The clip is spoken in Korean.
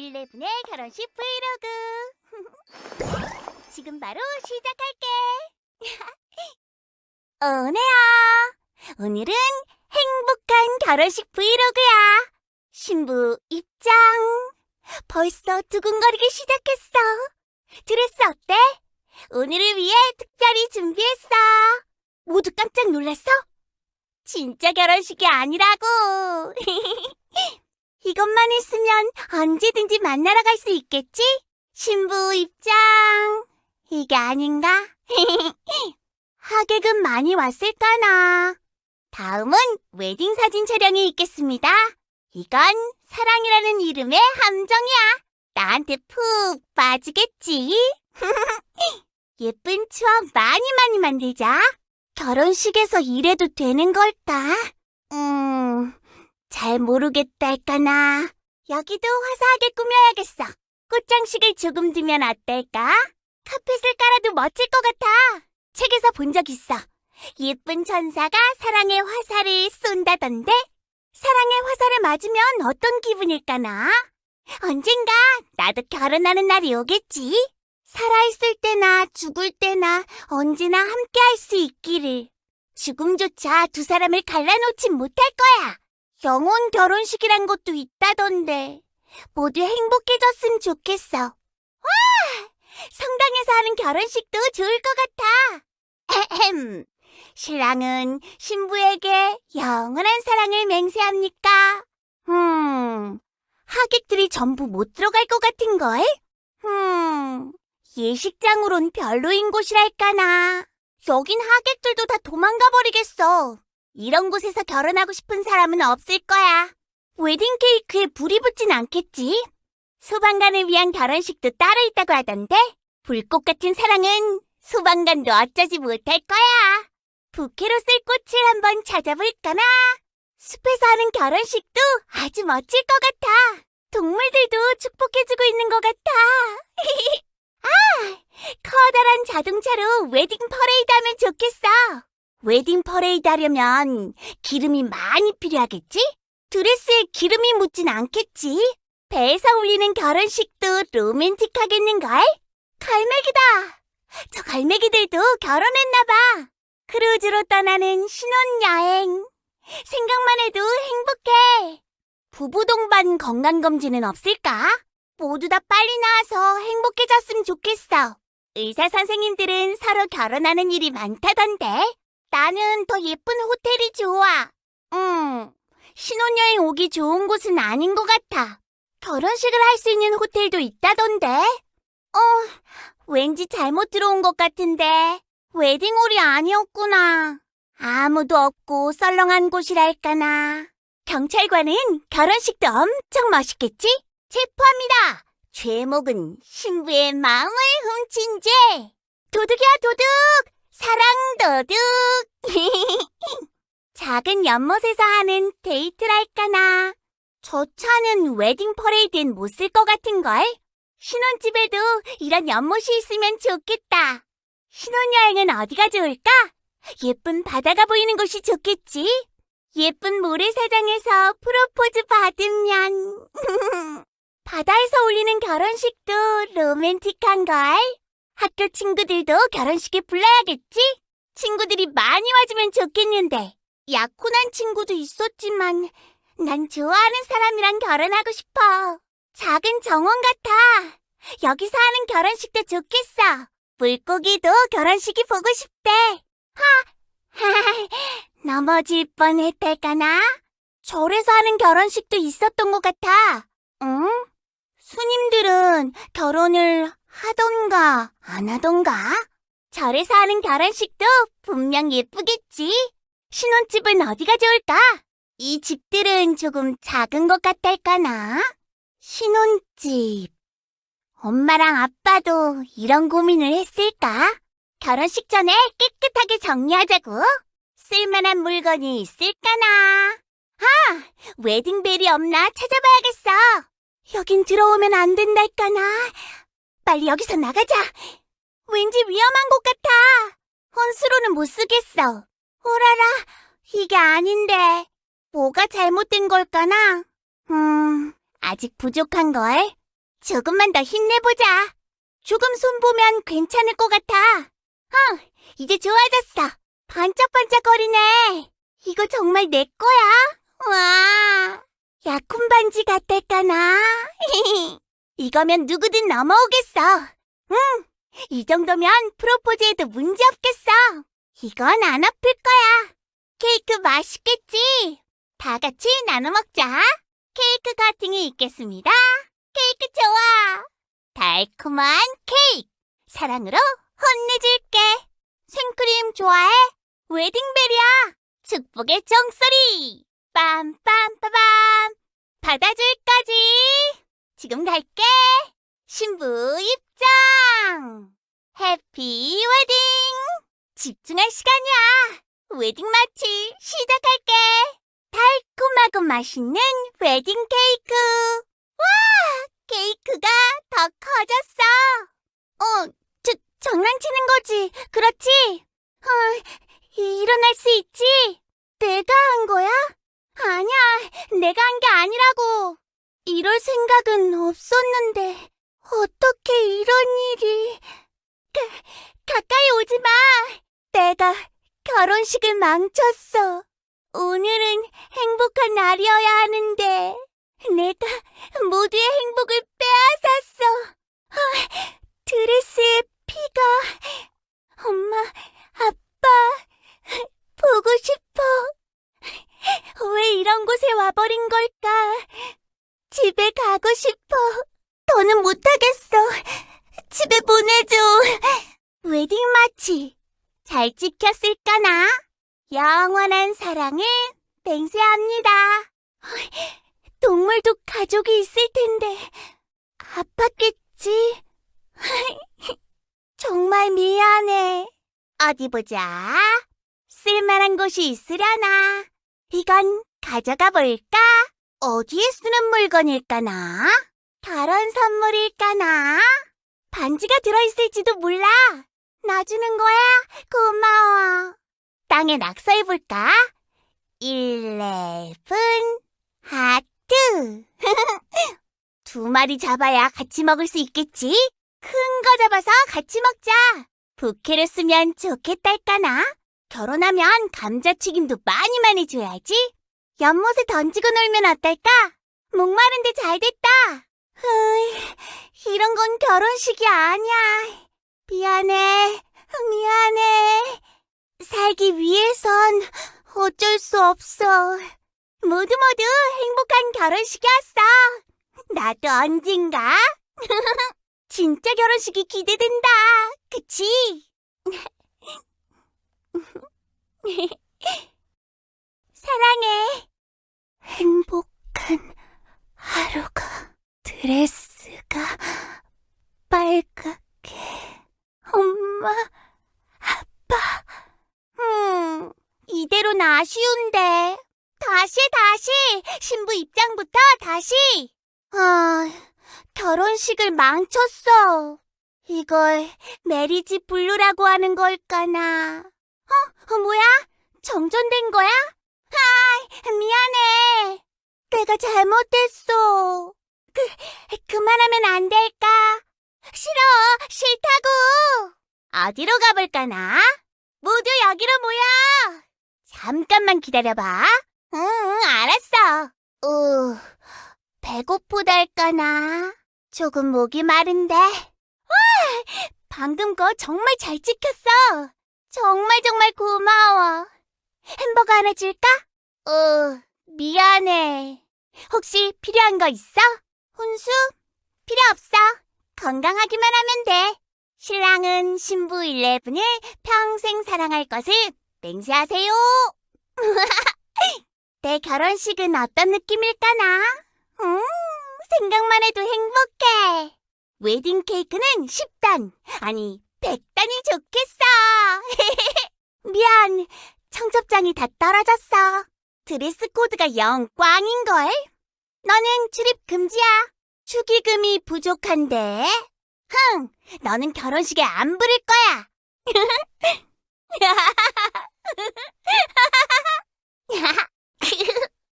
11의 결혼식 브이로그. 지금 바로 시작할게. 은혜야. 오늘은 행복한 결혼식 브이로그야. 신부 입장. 벌써 두근거리기 시작했어. 드레스 어때? 오늘을 위해 특별히 준비했어. 모두 깜짝 놀랐어? 진짜 결혼식이 아니라고. 이것만 있으면 언제든지 만나러 갈 수 있겠지? 신부 입장. 이게 아닌가? 하객은 많이 왔을까나. 다음은 웨딩 사진 촬영이 있겠습니다. 이건 사랑이라는 이름의 함정이야. 나한테 푹 빠지겠지? 예쁜 추억 많이 많이 만들자. 결혼식에서 이래도 되는 걸까? 음, 잘 모르겠달까나. 여기도 화사하게 꾸며야겠어. 꽃장식을 조금 두면 어떨까? 카펫을 깔아도 멋질 것 같아. 책에서 본 적 있어. 예쁜 천사가 사랑의 화살을 쏜다던데? 사랑의 화살을 맞으면 어떤 기분일까나? 언젠가 나도 결혼하는 날이 오겠지. 살아있을 때나 죽을 때나 언제나 함께 할 수 있기를. 죽음조차 두 사람을 갈라놓진 못할 거야. 영혼 결혼식이란 것도 있다던데. 모두 행복해졌으면 좋겠어. 와! 성당에서 하는 결혼식도 좋을 것 같아. 에헴. 신랑은 신부에게 영원한 사랑을 맹세합니까? 음, 하객들이 전부 못 들어갈 것 같은걸? 음, 예식장으론 별로인 곳이랄까나. 여긴 하객들도 다 도망가 버리겠어. 이런 곳에서 결혼하고 싶은 사람은 없을 거야. 웨딩 케이크에 불이 붙진 않겠지? 소방관을 위한 결혼식도 따로 있다고 하던데? 불꽃 같은 사랑은 소방관도 어쩌지 못할 거야. 부케로 쓸 꽃을 한번 찾아볼까나? 숲에서 하는 결혼식도 아주 멋질 것 같아. 동물들도 축복해주고 있는 것 같아. 아, 커다란 자동차로 웨딩 퍼레이드 하면 좋겠어. 웨딩 퍼레이드 하려면 기름이 많이 필요하겠지? 드레스에 기름이 묻진 않겠지? 배에서 울리는 결혼식도 로맨틱하겠는걸? 갈매기다! 저 갈매기들도 결혼했나봐. 크루즈로 떠나는 신혼여행. 생각만 해도 행복해. 부부 동반 건강검진은 없을까? 모두 다 빨리 나와서 행복해졌으면 좋겠어. 의사 선생님들은 서로 결혼하는 일이 많다던데. 나는 더 예쁜 호텔이 좋아. 음, 신혼여행 오기 좋은 곳은 아닌 것 같아. 결혼식을 할 수 있는 호텔도 있다던데. 어, 왠지 잘못 들어온 것 같은데. 웨딩홀이 아니었구나. 아무도 없고 썰렁한 곳이랄까나. 경찰관은 결혼식도 엄청 멋있겠지? 체포합니다. 죄목은 신부의 마음을 훔친 죄. 도둑이야 도둑. 사랑 도둑. 작은 연못에서 하는 데이트랄까나. 저 차는 웨딩 퍼레이드엔 못 쓸 것 같은걸? 신혼집에도 이런 연못이 있으면 좋겠다. 신혼여행은 어디가 좋을까? 예쁜 바다가 보이는 곳이 좋겠지? 예쁜 모래사장에서 프로포즈 받으면 바다에서 올리는 결혼식도 로맨틱한걸? 학교 친구들도 결혼식에 불러야겠지? 친구들이 많이 와주면 좋겠는데 약혼한 친구도 있었지만 난 좋아하는 사람이랑 결혼하고 싶어. 작은 정원 같아. 여기서 하는 결혼식도 좋겠어. 물고기도 결혼식이 보고 싶대. 하, 하, 넘어질 뻔했달까나? 절에서 하는 결혼식도 있었던 것 같아. 응? 스님들은 결혼을 하던가 안 하던가? 절에서 하는 결혼식도 분명 예쁘겠지? 신혼집은 어디가 좋을까? 이 집들은 조금 작은 것 같달까나? 신혼집. 엄마랑 아빠도 이런 고민을 했을까? 결혼식 전에 깨끗하게 정리하자고. 쓸만한 물건이 있을까나? 아, 웨딩벨이 없나 찾아봐야겠어. 여긴 들어오면 안 된달까나? 빨리 여기서 나가자. 왠지 위험한 곳 같아. 혼수로는 못 쓰겠어. 오라라, 이게 아닌데. 뭐가 잘못된 걸까나? 음, 아직 부족한걸? 조금만 더 힘내보자. 조금 손보면 괜찮을 것 같아. 어, 이제 좋아졌어. 반짝반짝거리네. 이거 정말 내 거야. 와, 약혼 반지 같달까나. 이거면 누구든 넘어오겠어. 응, 이 정도면 프로포즈에도 문제 없겠어. 이건 안 아플 거야. 케이크 맛있겠지? 다 같이 나눠 먹자. 케이크 커팅이 있겠습니다. 케이크 좋아. 달콤한 케이크. 사랑으로 혼내줄게. 생크림 좋아해? 웨딩벨이야. 축복의 종소리. 빰빰빠밤. 받아줄까지. 지금 갈게. 신부 입장. 해피 웨딩. 집중할 시간이야. 웨딩 마치 시작할게. 달콤하고 맛있는 웨딩 케이크. 와, 케이크가 더 커졌어. 어, 저, 장난치는 거지. 그렇지? 어, 이- 일어날 수 있지? 내가 한 거야? 아니야, 내가 한 게 아니라고. 이럴 생각은 없었는데, 어떻게 이런 일이. 가, 가까이 오지 마. 내가 결혼식을 망쳤어. 오늘은 행복한 날이어야 하는데, 내가 모두의 행복을 빼앗았어. 아, 드레스에 피가. 엄마, 아빠, 보고 싶어. 왜 와버린 걸까? 집에 가고 싶어. 더는 못하겠어. 집에 보내줘. 웨딩 마치 잘 지켰을까나? 영원한 사랑을 맹세합니다. 동물도 가족이 있을 텐데 아팠겠지? 정말 미안해. 어디 보자. 쓸만한 곳이 있으려나? 이건 가져가 볼까? 어디에 쓰는 물건일까나? 다른 선물일까나? 반지가 들어있을지도 몰라. 놔주는 거야? 고마워. 땅에 낙서해볼까? 11 하트. 두 마리 잡아야 같이 먹을 수 있겠지? 큰 거 잡아서 같이 먹자. 부케를 쓰면 좋겠달까나? 결혼하면 감자튀김도 많이 많이 줘야지. 연못에 던지고 놀면 어떨까? 목마른데 잘 됐다. 으이, 이런 건 결혼식이 아니야. 미안해, 미안해. 살기 위해선 어쩔 수 없어. 모두 모두 행복한 결혼식이었어. 나도 언젠가. 진짜 결혼식이 기대된다. 그치? 사랑해. 행복한 하루가 드레스가 빨갛게 엄마 아빠 음 이대로는 아쉬운데. 다시 다시. 신부 입장부터 다시. 아 결혼식을 망쳤어. 이걸 메리지 블루라고 하는 걸까나. 어, 어 뭐야? 정전된 거야? 하이 미안해. 내가 잘못했어. 그 그만하면 안 될까? 싫어 싫다고. 어디로 가볼까나? 모두 여기로 모여 잠깐만 기다려봐. 응, 응 알았어. 우 배고프달까나? 조금 목이 마른데? 와 방금 거 정말 잘 찍혔어. 정말 정말 고마워. 햄버거 하나 줄까? 어 미안해. 혹시 필요한 거 있어? 혼수? 필요 없어. 건강하기만 하면 돼. 신랑은 신부 11을 평생 사랑할 것을 맹세하세요. 내 결혼식은 어떤 느낌일까나? 음, 생각만 해도 행복해. 웨딩 케이크는 10단, 아니 100단이 좋겠어. 미안, 청첩장이 다 떨어졌어. 드레스 코드가 영 꽝인걸? 너는 출입 금지야. 축의금이 부족한데. 흥, 너는 결혼식에 안 부를 거야. 呵呵哈哈哈哈呀哈哈嘿嘿嘿